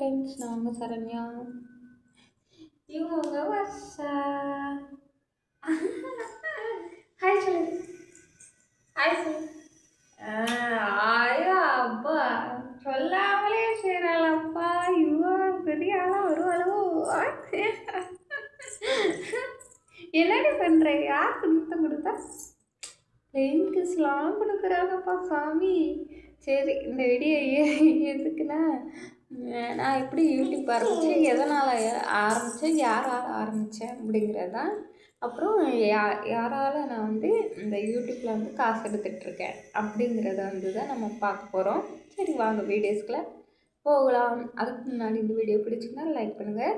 Friends நான் உங்கள் சரண்யா. இவங்க வர்ஷா? ஹாய் சொல்லு. ஹாய் சொல்லு. ஆயா அப்பா. சொல்லாமலே செய்கிறாளப்பா இவ பெரிய ஆளாக வருவாளோ என்னடி பண்ணுற யாருக்கு முத்தம் கொடுத்தா? பிளெயின் கிஸ்லாம் கொடுக்குறாங்கப்பா சாமி. சரி இந்த வீடியோ எதுக்குன்னா நான் எப்படி யூடியூப் ஆரம்பித்தேன் எதனால் ஆரம்பித்தேன் யாரால் ஆரம்பித்தேன் அப்படிங்கிறது? தான் அப்புறம் யா யாரால் நான் வந்து இந்த யூடியூப்பில் வந்து காசு எடுத்துகிட்ருக்கேன் அப்படிங்கிறத வந்து தான் நம்ம பார்க்க போகிறோம் சரி வாங்க வீடியோஸ்க்குள்ள போகலாம். அதுக்கு முன்னாடி இந்த வீடியோ பிடிச்சிங்கன்னா லைக் பண்ணுங்கள்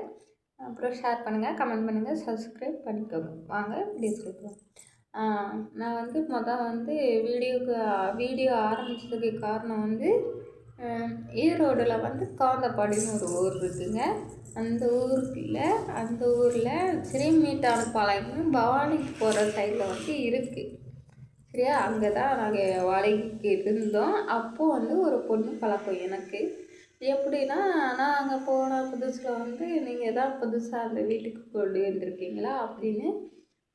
அப்புறம் ஷேர் பண்ணுங்கள் கமெண்ட் பண்ணுங்கள் சப்ஸ்கிரைப் பண்ணிக்கோங்க. வாங்க வீடியோஸ்க்குள்ள போகலாம் நான் வந்து மொதல் வந்து வீடியோக்கு வீடியோ ஆரம்பித்ததுக்கு காரணம் வந்து ஈரோடில் வந்து காந்தப்பாடின்னு ஒரு ஊர் இருக்குதுங்க அந்த ஊருக்குள்ள அந்த ஊரில் ஸ்ரீமீட்டான பாளையம்னு பவானிக்கு போகிற சைடில் வந்து இருக்குது சரியா? அங்கே தான் நாங்கள் வாடகைக்கு இருந்தோம். அப்போது வந்து ஒரு பொண்ணு பழக்கம் எனக்கு. எப்படின்னா நான் அங்கே போன புதுசில் வந்து நீங்கள் தான் புதுசாக அந்த வீட்டுக்கு கொண்டு வந்திருக்கீங்களா? அப்படின்னு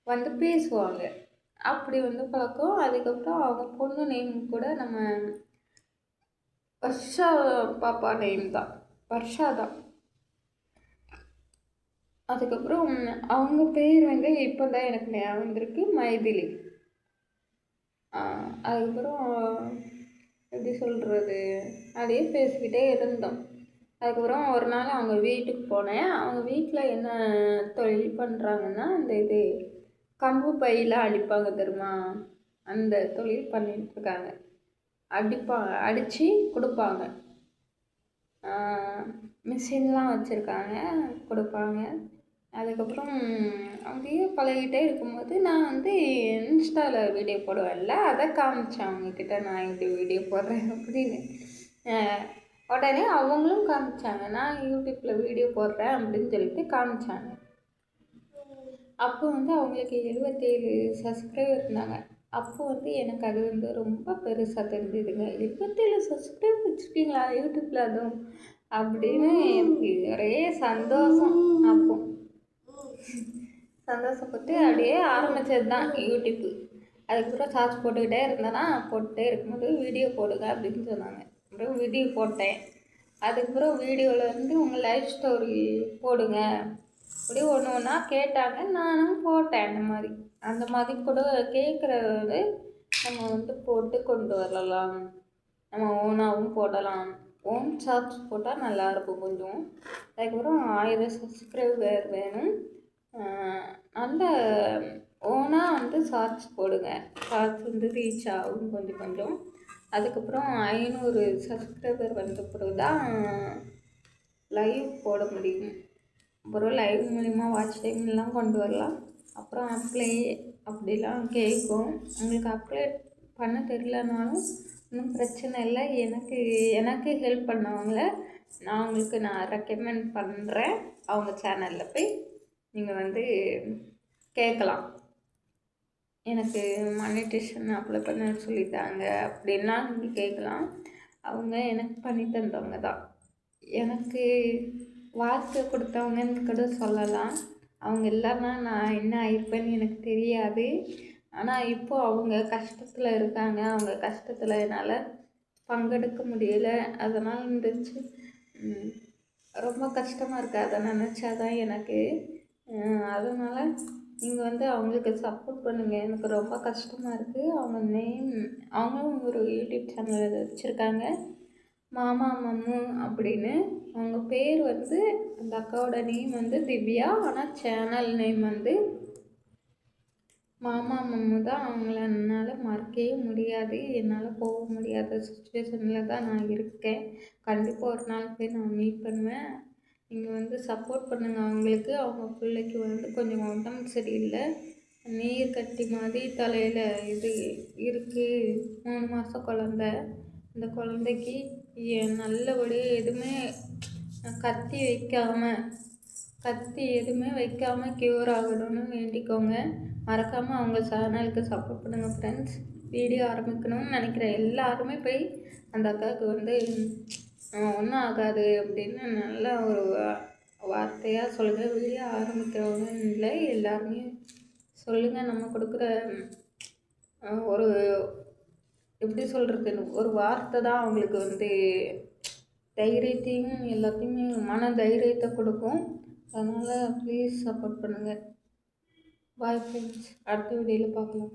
வந்து பேசுவாங்க. அப்படி வந்து பழக்கம். அதுக்கப்புறம் அவங்க பொண்ணு நேம் கூட நம்ம வர்ஷா பாப்பா நேம் தான். வர்ஷா தான். அதுக்கப்புறம் அவங்க பேர் வந்து இப்போ தான் எனக்கு ஞாபகம் வந்திருக்கு. மைதிலி அதுக்கப்புறம் எப்படி சொல்கிறது அதையே பேசிக்கிட்டே இருந்தோம். அதுக்கப்புறம் ஒரு நாள் அவங்க வீட்டுக்கு போனேன். அவங்க வீட்டில் என்ன தொழில் பண்ணுறாங்கன்னா அந்த இது கம்பு பையில் அடிப்பாங்க தெரியுமா? அந்த தொழில் பண்ணிகிட்ருக்காங்க அடிப்பாங்க அடித்து கொடுப்பாங்க. மிஷின்லாம் வச்சுருக்காங்க கொடுப்பாங்க. அதுக்கப்புறம் அப்படியே பழகிட்டே இருக்கும்போது நான் வந்து இன்ஸ்டாவில் வீடியோ போடுவேன்ல அதை காமிச்சேன் அவங்கக்கிட்ட நான் இப்படி வீடியோ போடுறேன் அப்படின்னு. உடனே அவங்களும் காமிச்சாங்க நான் யூடியூப்பில் வீடியோ போடுறேன் அப்படின்னு சொல்லிட்டு காமிச்சாங்க. அப்போ வந்து அவங்களுக்கு எழுபத்தேழு சப்ஸ்கிரைபர் இருந்தாங்க. அப்போது வந்து எனக்கு அது வந்து ரொம்ப பெருசாக தெரிஞ்சுதுங்க. இருபத்தேழு சப்ஸ்கிரைப் வச்சுருக்கீங்களா? யூடியூப்பில் அதுவும். அப்படின்னு எனக்கு ஒரே சந்தோஷம். அப்போ சந்தோஷப்பட்டு அப்படியே ஆரம்பித்தது தான் யூடியூப்பு அதுக்கப்புறம் சார்ஜ் போட்டுக்கிட்டே இருந்தேன்னா போட்டுகிட்டே இருக்கும்போது வீடியோ போடுங்க அப்படின்னு சொன்னாங்க. அப்புறம் வீடியோ போட்டேன். அதுக்கப்புறம் வீடியோவில் வந்து உங்கள் லைஃப் ஸ்டோரி போடுங்க. அப்படி ஒன்று ஒன்றா கேட்டாங்க. நானும் போட்டேன் அந்த மாதிரி. அந்த மாதிரி கூட கேட்குறது நம்ம வந்து போட்டு கொண்டு வரலாம். நம்ம ஓனாகவும் போடலாம். ஓன் ஷார்ட்ஸ் போட்டால் நல்லாயிருக்கும் கொஞ்சம். அதுக்கப்புறம் ஆயிரம் சப்ஸ்கிரைபர் வேணும். நல்ல ஓனாக வந்து ஷார்ட்ஸ் போடுங்க. ஷார்ட்ஸ் வந்து ரீச் ஆகும் கொஞ்சம் கொஞ்சம். அதுக்கப்புறம் ஐநூறு சப்ஸ்கிரைபர் வந்த பிறகு தான் லைவ் போட முடியும். அப்புறம் லைவ் மூலிமா வாட்ச் டைம்லாம் கொண்டு வரலாம். அப்புறம் அப்ளை அப்படிலாம் கேட்கும் உங்களுக்கு அப்ளை பண்ண தெரியலனாலும் ஒன்றும் பிரச்சனை இல்லை. எனக்கு எனக்கு ஹெல்ப் பண்ணவங்கள நான் உங்களுக்கு நான் ரெக்கமெண்ட் பண்ணுறேன் அவங்க சேனலில் போய் நீங்கள் வந்து கேட்கலாம். எனக்கு மானிட்டேஷன் அப்ளை பண்ண சொல்லித்தாங்க அப்படின்லாம் நீங்கள் கேட்கலாம். அவங்க எனக்கு பண்ணி தந்தவங்க தான். எனக்கு வாழ்க்கை கொடுத்தவங்கன்னு கூட சொல்லலாம். அவங்க இல்லைன்னா நான் என்ன ஆயிருப்பேன்னு எனக்கு தெரியாது. ஆனால் இப்போது அவங்க கஷ்டத்தில் இருக்காங்க. அவங்க கஷ்டத்தில் என்னால் பங்கெடுக்க முடியலை. அதனால் இருந்துச்சு ரொம்ப கஷ்டமாக இருக்குது அதை நினச்சா தான் எனக்கு அதனால் நீங்கள் வந்து அவங்களுக்கு சப்போர்ட் பண்ணுங்கள் எனக்கு ரொம்ப கஷ்டமாக இருக்குது அவங்க நேம் அவங்களும் ஒரு யூடியூப் சேனல் வச்சுருக்காங்க. மாமா மம்மு அப்படின்னு அவங்க பேர் வந்து அந்த அக்காவோட நேம் வந்து திவ்யா ஆனால் சேனல் நேம் வந்து மாமா மம்மு தான். அவங்கள என்னால் மறக்கவே முடியாது. என்னால் போக முடியாத சுச்சுவேஷனில் தான் நான் இருக்கேன். கண்டிப்பாக ஒரு நாள் போய் நான் மீட் பண்ணுவேன். நீங்கள் வந்து சப்போர்ட் பண்ணுங்கள் அவங்களுக்கு அவங்க பிள்ளைக்கு வந்து கொஞ்சம் உடம்பு சரியில்லை. நீர் கட்டி மாதிரி தலையில் இது இருக்குது மூணு மாதம் குழந்த. இந்த குழந்தைக்கு நல்லபடியாக எதுவுமே கத்தி வைக்காமல் கத்தி எதுவுமே வைக்காமல் க்யூர் ஆகணும்னு வேண்டிக்கோங்க. மறக்காமல் அவங்க சேனலுக்கு சப்போர்ட் பண்ணுங்கள் ஃப்ரெண்ட்ஸ் வீடியோ ஆரம்பிக்கணும்னு நினைக்கிற எல்லாருமே போய் அந்த அக்காவுக்கு வந்து ஒன்றும் ஆகாது அப்படின்னு நல்ல ஒரு வார்த்தையாக சொல்லுங்கள் வீடியோ ஆரம்பிக்கிறவங்க இல்லை எல்லாருமே சொல்லுங்கள் நம்ம கொடுக்குற ஒரு எப்படி சொல்கிறது ஒரு வார்த்தை தான் அவங்களுக்கு வந்து தைரியத்தையும் எல்லாத்தையுமே மன தைரியத்தை கொடுக்கும். அதனால் ப்ளீஸ் சப்போர்ட் பண்ணுங்கள் பாய் ஃப்ரெண்ட்ஸ் அடுத்த வீடியோவில் பார்க்கலாம்.